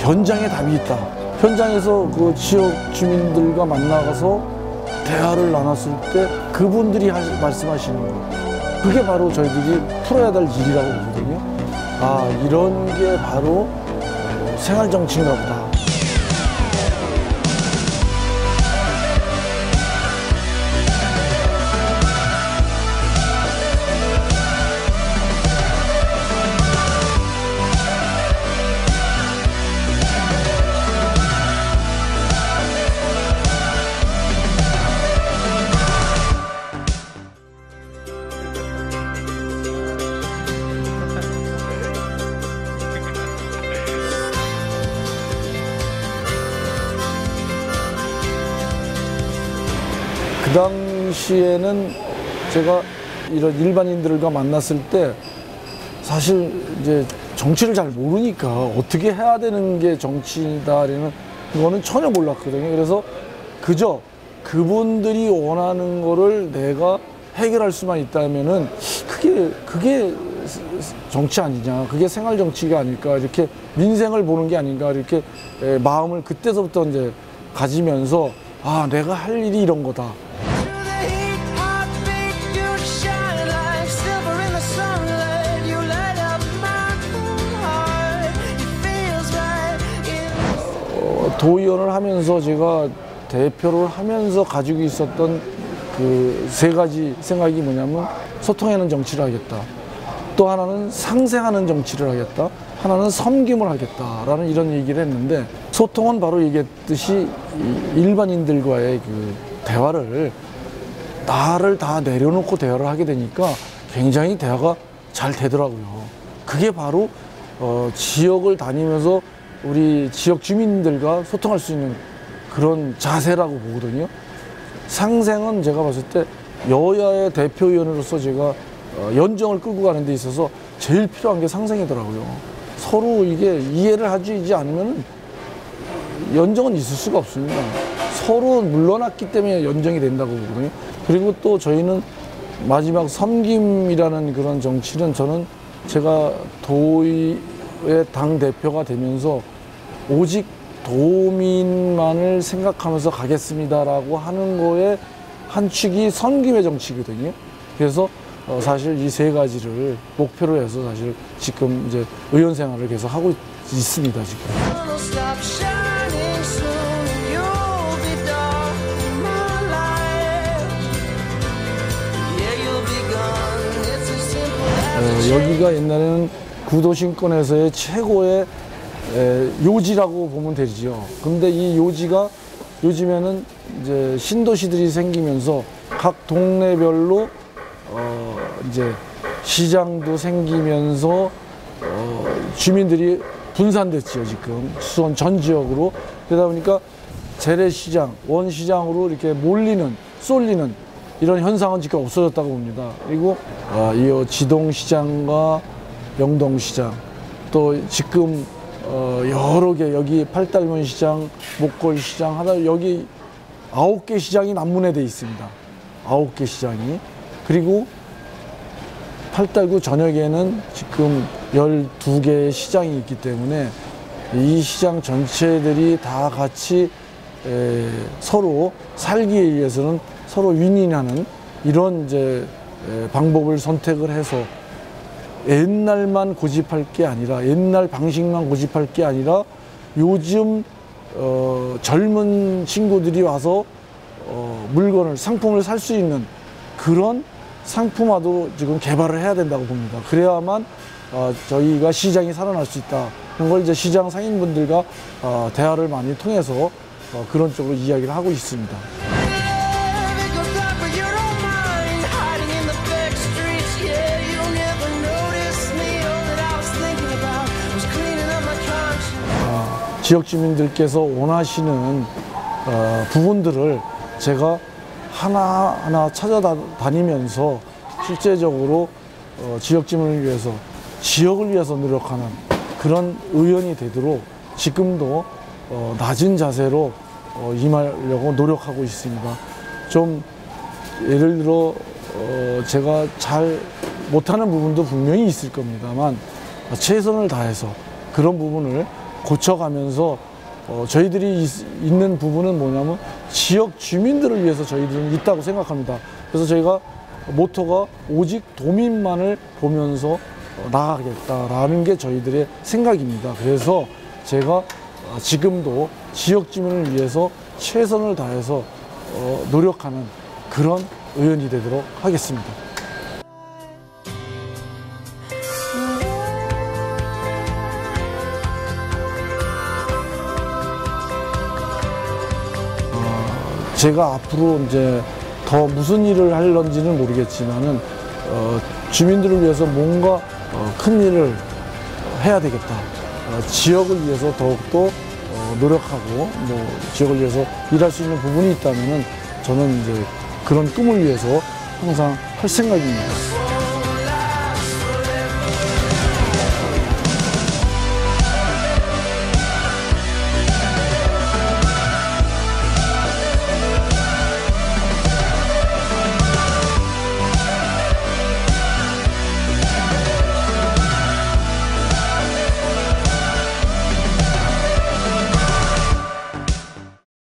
현장에 답이 있다. 현장에서 그 지역 주민들과 만나가서 대화를 나눴을 때 그분들이 하시- 말씀하시는 거. 그게 바로 저희들이 풀어야 될 일이라고 보거든요. 아, 이런 게 바로 생활 정치인가 보다. 그 당시에는 제가 이런 일반인들과 만났을 때 사실 이제 정치를 잘 모르니까 어떻게 해야 되는 게 정치다라는 그거는 전혀 몰랐거든요. 그래서 그저 그분들이 원하는 거를 내가 해결할 수만 있다면은 그게 그게 정치 아니냐 그게 생활 정치가 아닐까 이렇게 민생을 보는 게 아닌가 이렇게 에, 마음을 그때서부터 이제 가지면서 아 내가 할 일이 이런 거다 도의원을 하면서 제가 대표를 하면서 가지고 있었던 그 세 가지 생각이 뭐냐면 소통하는 정치를 하겠다. 또 하나는 상생하는 정치를 하겠다. 하나는 섬김을 하겠다라는 이런 얘기를 했는데 소통은 바로 얘기했듯이 이 일반인들과의 그 대화를 나를 다 내려놓고 대화를 하게 되니까 굉장히 대화가 잘 되더라고요. 그게 바로 어, 지역을 다니면서 우리 지역 주민들과 소통할 수 있는 그런 자세라고 보거든요. 상생은 제가 봤을 때 여야의 대표위원으로서 제가 어, 연정을 끌고 가는 데 있어서 제일 필요한 게 상생이더라고요. 서로 이게 이해를 하지 않으면 연정은 있을 수가 없습니다. 서로 물러났기 때문에 연정이 된다고 보거든요. 그리고 또 저희는 마지막 섬김이라는 그런 정치는 저는 제가 도의의 당 대표가 되면서 오직 도민만을 생각하면서 가겠습니다라고 하는 거에 한 축이 섬김의 정치거든요. 그래서 어, 사실 이 세 가지를 목표로 해서 사실 지금 이제 의원 생활을 계속 하고 있- 있습니다 지금. 어, 여기가 옛날에는 구도심권에서의 최고의 에, 요지라고 보면 되죠. 근데 이 요지가 요즘에는 이제 신도시들이 생기면서 각 동네별로 어, 이제 시장도 생기면서 어, 주민들이 분산됐죠 지금. 수원 전 지역으로. 그러다 보니까 재래시장 원시장으로 이렇게 몰리는 쏠리는 이런 현상은 지금 없어졌다고 봅니다. 그리고 아, 이 지동시장과 영동시장 또 지금 어, 여러 개 여기 팔달문 시장 목골 시장 하나 여기 아홉 개 시장이 남문에 돼 있습니다. 아홉 개 시장이. 그리고 팔달구 전역에는 지금 12개의 시장이 있기 때문에 이 시장 전체들이 다 같이 에, 서로 살기에 위해서는 서로 윈윈하는 이런 이제 에, 방법을 선택을 해서 옛날만 고집할 게 아니라 옛날 방식만 고집할 게 아니라 요즘 어, 젊은 친구들이 와서 어, 물건을 상품을 살 수 있는 그런 상품화도 지금 개발을 해야 된다고 봅니다. 그래야만 어, 저희가 시장이 살아날 수 있다. 그런 걸 이제 시장 상인분들과 어, 대화를 많이 통해서 어, 그런 쪽으로 이야기를 하고 있습니다. 지역 주민들께서 원하시는 어, 부분들을 제가 하나하나 찾아다니면서 실제적으로 어, 지역 주민을 위해서 지역을 위해서 노력하는 그런 의원이 되도록 지금도 어, 낮은 자세로 어, 임하려고 노력하고 있습니다. 좀 예를 들어 어, 제가 잘 못하는 부분도 분명히 있을 겁니다만 최선을 다해서 그런 부분을 고쳐가면서 어, 저희들이 있, 있는 부분은 뭐냐면 지역 주민들을 위해서 저희들은 있다고 생각합니다. 그래서 저희가 모토가 오직 도민만을 보면서 어, 나아가겠다라는 게 저희들의 생각입니다. 그래서 제가 어, 지금도 지역 주민을 위해서 최선을 다해서 어, 노력하는 그런 의원이 되도록 하겠습니다. 제가 앞으로 이제 더 무슨 일을 할런지는 모르겠지만은 어, 주민들을 위해서 뭔가 어, 큰 일을 해야 되겠다. 어, 지역을 위해서 더욱더 어, 노력하고 뭐 지역을 위해서 일할 수 있는 부분이 있다면은 저는 이제 그런 꿈을 위해서 항상 할 생각입니다.